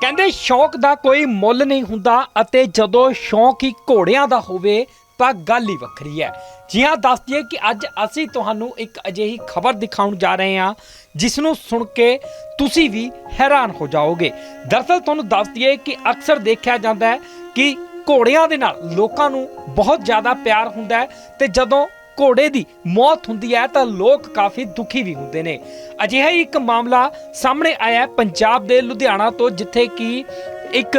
ਕਹਿੰਦੇ ਸ਼ੌਕ ਦਾ ਕੋਈ ਮੁੱਲ ਨਹੀਂ ਹੁੰਦਾ ਅਤੇ ਜਦੋਂ ਸ਼ੌਕ ਹੀ ਘੋੜਿਆਂ ਦਾ ਹੋਵੇ ਤਾਂ ਗੱਲ ਹੀ ਵੱਖਰੀ ਹੈ। ਜੀ ਹਾਂ, ਦੱਸ ਦਈਏ ਕਿ ਅੱਜ ਅਸੀਂ ਤੁਹਾਨੂੰ ਇੱਕ ਅਜਿਹੀ ਖਬਰ ਦਿਖਾਉਣ ਜਾ ਰਹੇ ਹਾਂ, ਜਿਸ ਨੂੰ ਸੁਣ ਕੇ ਤੁਸੀਂ ਵੀ ਹੈਰਾਨ ਹੋ ਜਾਓਗੇ। ਦਰਅਸਲ ਤੁਹਾਨੂੰ ਦੱਸ ਦਈਏ ਕਿ ਅਕਸਰ ਦੇਖਿਆ ਜਾਂਦਾ ਹੈ ਕਿ ਘੋੜਿਆਂ ਦੇ ਨਾਲ ਲੋਕਾਂ ਨੂੰ ਬਹੁਤ ਜ਼ਿਆਦਾ ਪਿਆਰ ਹੁੰਦਾ ਹੈ ਤੇ ਜਦੋਂ ਘੋੜੇ ਦੀ ਮੌਤ ਹੁੰਦੀ ਹੈ ਤਾਂ ਲੋਕ ਕਾਫੀ ਦੁਖੀ ਵੀ ਹੁੰਦੇ ਨੇ। ਅਜਿਹਾ ਹੀ ਇੱਕ ਮਾਮਲਾ ਸਾਹਮਣੇ ਆਇਆ ਹੈ ਪੰਜਾਬ ਦੇ ਲੁਧਿਆਣਾ ਤੋਂ, ਜਿੱਥੇ ਕਿ ਇੱਕ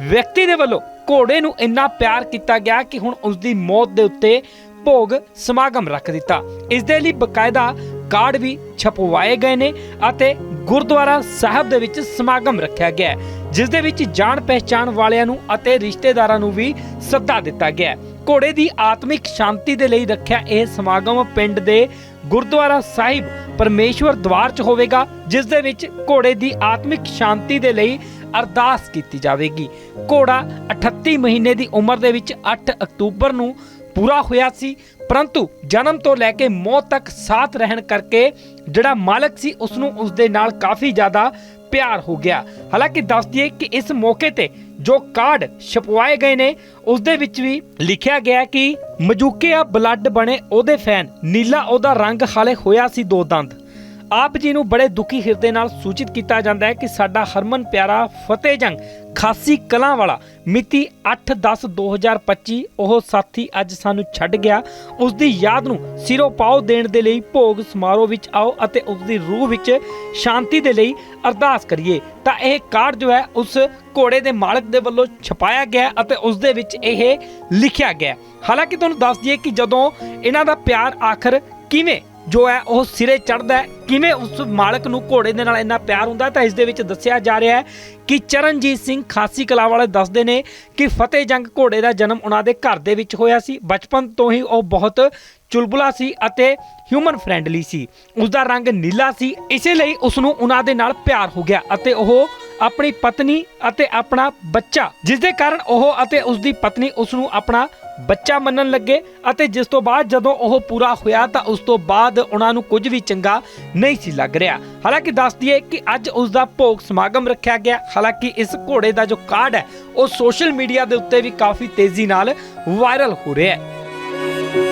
ਵਿਅਕਤੀ ਦੇ ਵੱਲੋਂ ਘੋੜੇ ਨੂੰ ਇੰਨਾ ਪਿਆਰ ਕੀਤਾ ਗਿਆ ਕਿ ਹੁਣ ਉਸ ਦੀ ਮੌਤ ਦੇ ਉੱਤੇ ਭੋਗ ਸਮਾਗਮ ਰੱਖ ਦਿੱਤਾ। ਇਸ ਦੇ ਲਈ ਬਕਾਇਦਾ ਕਾਰਡ ਵੀ ਛਪਵਾਏ ਗਏ ਨੇ ਅਤੇ ਗੁਰਦੁਆਰਾ ਸਾਹਿਬ ਦੇ ਵਿੱਚ ਸਮਾਗਮ ਰੱਖਿਆ ਗਿਆ ਹੈ। ਜਿਸ ਦੇ ਵਿੱਚ ਜਾਣ ਪਹਿਚਾਣ ਵਾਲਿਆਂ ਨੂੰ ਅਤੇ ਰਿਸ਼ਤੇਦਾਰਾਂ ਨੂੰ ਵੀ ਸੱਦਾ ਦਿੱਤਾ ਗਿਆ ਘੋੜੇ ਦੀ ਆਤਮਿਕ ਸ਼ਾਂਤੀ ਦੇ ਲਈ ਰੱਖਿਆ ਇਹ ਸਮਾਗਮ ਪਿੰਡ ਦੇ ਗੁਰਦੁਆਰਾ ਸਾਹਿਬ ਪਰਮੇਸ਼ਵਰ ਦਵਾਰ 'ਚ ਹੋਵੇਗਾ, ਜਿਸ ਦੇ ਵਿੱਚ ਘੋੜੇ ਦੀ ਆਤਮਿਕ ਸ਼ਾਂਤੀ ਦੇ ਲਈ ਅਰਦਾਸ ਕੀਤੀ ਜਾਵੇਗੀ। ਘੋੜਾ 38 ਮਹੀਨੇ ਦੀ ਉਮਰ ਦੇ ਵਿੱਚ 8 ਅਕਤੂਬਰ ਨੂੰ ਪੂਰਾ ਹੋਇਆ ਸੀ, ਪਰੰਤੂ ਜਨਮ ਤੋਂ ਲੈ ਕੇ ਮੌਤ ਤੱਕ ਸਾਥ ਰਹਿਣ ਕਰਕੇ ਜਿਹੜਾ ਮਾਲਕ ਸੀ ਉਸ ਨੂੰ ਉਸ ਦੇ ਨਾਲ ਕਾਫੀ ਜ਼ਿਆਦਾ ਪਿਆਰ ਹੋ ਗਿਆ। ਹਾਲਾਂਕਿ ਦੱਸ ਦਈਏ ਕਿ ਇਸ ਮੌਕੇ ਤੇ ਜੋ ਕਾਰਡ ਛਪਵਾਏ ਗਏ ਨੇ ਉਸ ਦੇ ਵਿੱਚ ਵੀ ਲਿਖਿਆ ਗਿਆ ਕਿ ਮਜੂਕੀਆ ਬਲੱਡ ਬਣੇ ਉਹਦੇ ਫੈਨ, ਨੀਲਾ ਉਹਦਾ ਰੰਗ ਹਾਲੇ ਹੋਇਆ ਸੀ ਦੋ ਦੰਦ। ਆਪ ਜੀ ਨੂੰ ਬੜੇ ਦੁਖੀ ਹਿਰਦੇ ਨਾਲ ਸੂਚਿਤ ਕੀਤਾ ਜਾਂਦਾ ਹੈ ਕਿ ਸਾਡਾ ਹਰਮਨ ਪਿਆਰਾ ਫਤਿਹ ਜੰਗ ਖਾਸੀ ਕਲਾਂ ਵਾਲਾ ਮਿਤੀ 8/10/2025 ਉਹ ਸਾਥੀ ਅੱਜ ਸਾਨੂੰ ਛੱਡ ਗਿਆ। ਉਸ ਦੀ ਯਾਦ ਨੂੰ ਸਿਰੋਂ ਪਾਉ ਦੇਣ ਦੇ ਲਈ ਭੋਗ ਸਮਾਰੋਹ ਵਿੱਚ ਆਓ ਅਤੇ ਉਸ ਦੀ ਰੂਹ ਵਿੱਚ ਸ਼ਾਂਤੀ ਦੇ ਲਈ ਅਰਦਾਸ ਕਰੀਏ। ਤਾਂ ਇਹ ਕਾਰਡ ਜੋ ਹੈ, ਉਸ ਘੋੜੇ ਦੇ ਮਾਲਕ ਦੇ ਵੱਲੋਂ ਛਪਾਇਆ ਗਿਆ ਅਤੇ ਉਸ ਦੇ ਵਿੱਚ ਇਹ ਲਿਖਿਆ ਗਿਆ। ਹਾਲਾਂਕਿ ਤੁਹਾਨੂੰ ਦੱਸ ਦਈਏ ਕਿ ਜਦੋਂ ਇਹਨਾਂ ਦਾ ਪਿਆਰ ਆਖਰ ਕਿਵੇਂ ਜੋ ਹੈ ਉਹ ਸਿਰੇ ਚੜਦਾ ਕਿਵੇਂ ਉਸ ਮਾਲਕ ਨੂੰ ਘੋੜੇ ਦੇ ਨਾਲ ਇੰਨਾ ਪਿਆਰ ਹੁੰਦਾ ਤਾਂ ਇਸ ਦੇ ਵਿੱਚ ਦੱਸਿਆ ਜਾ ਰਿਹਾ ਹੈ ਕਿ ਚਰਨਜੀਤ ਸਿੰਘ ਖਾਸੀ ਕਲਾ ਵਾਲੇ ਦੱਸਦੇ ਨੇ ਕਿ ਫਤਿਹ ਜੰਗ ਘੋੜੇ ਦਾ ਜਨਮ ਉਹਨਾਂ ਦੇ ਘਰ ਦੇ ਵਿੱਚ ਹੋਇਆ ਸੀ। ਬਚਪਨ ਤੋਂ ਹੀ ਉਹ ਬਹੁਤ ਚੁਲਬੁਲਾ ਸੀ ਅਤੇ ਹਿਊਮਨ ਫ੍ਰੈਂਡਲੀ ਸੀ। ਉਸ ਦਾ ਰੰਗ ਨੀਲਾ ਸੀ। ਇਸੇ ਲਈ ਉਸ ਨੂੰ ਉਹਨਾਂ ਦੇ ਨਾਲ ਪਿਆਰ ਹੋ ਗਿਆ ਅਤੇ ਉਹ ਆਪਣੀ ਪਤਨੀ ਅਤੇ ਆਪਣਾ ਬੱਚਾ। ਜਿਸ ਦੇ ਕਾਰਨ ਉਹ ਅਤੇ ਉਸ ਦੀ ਪਤਨੀ ਉਸ ਨੂੰ ਆਪਣਾ ਬੱਚਾ ਮੰਨਣ ਲੱਗੇ ਅਤੇ ਜਿਸ ਤੋਂ ਬਾਅਦ ਜਦੋਂ ਉਹ ਪੂਰਾ ਹੋਇਆ ਤਾਂ ਉਸ ਤੋਂ ਬਾਅਦ ਉਹਨਾਂ ਨੂੰ ਕੁਝ ਵੀ ਚੰਗਾ ਨਹੀਂ ਸੀ ਲੱਗ ਰਿਹਾ। ਹਾਲਾਂਕਿ ਦੱਸ ਦਈਏ ਕਿ ਅੱਜ ਉਸ ਦਾ ਭੋਗ ਸਮਾਗਮ ਰੱਖਿਆ ਗਿਆ। ਹਾਲਾਂਕਿ ਇਸ ਘੋੜੇ ਦਾ ਜੋ ਕਾਰਡ ਹੈ, ਉਹ ਸੋਸ਼ਲ ਮੀਡੀਆ ਦੇ ਉੱਤੇ ਵੀ ਕਾਫੀ ਤੇਜ਼ੀ ਨਾਲ ਵਾਇਰਲ ਹੋ ਰਿਹਾ ਹੈ।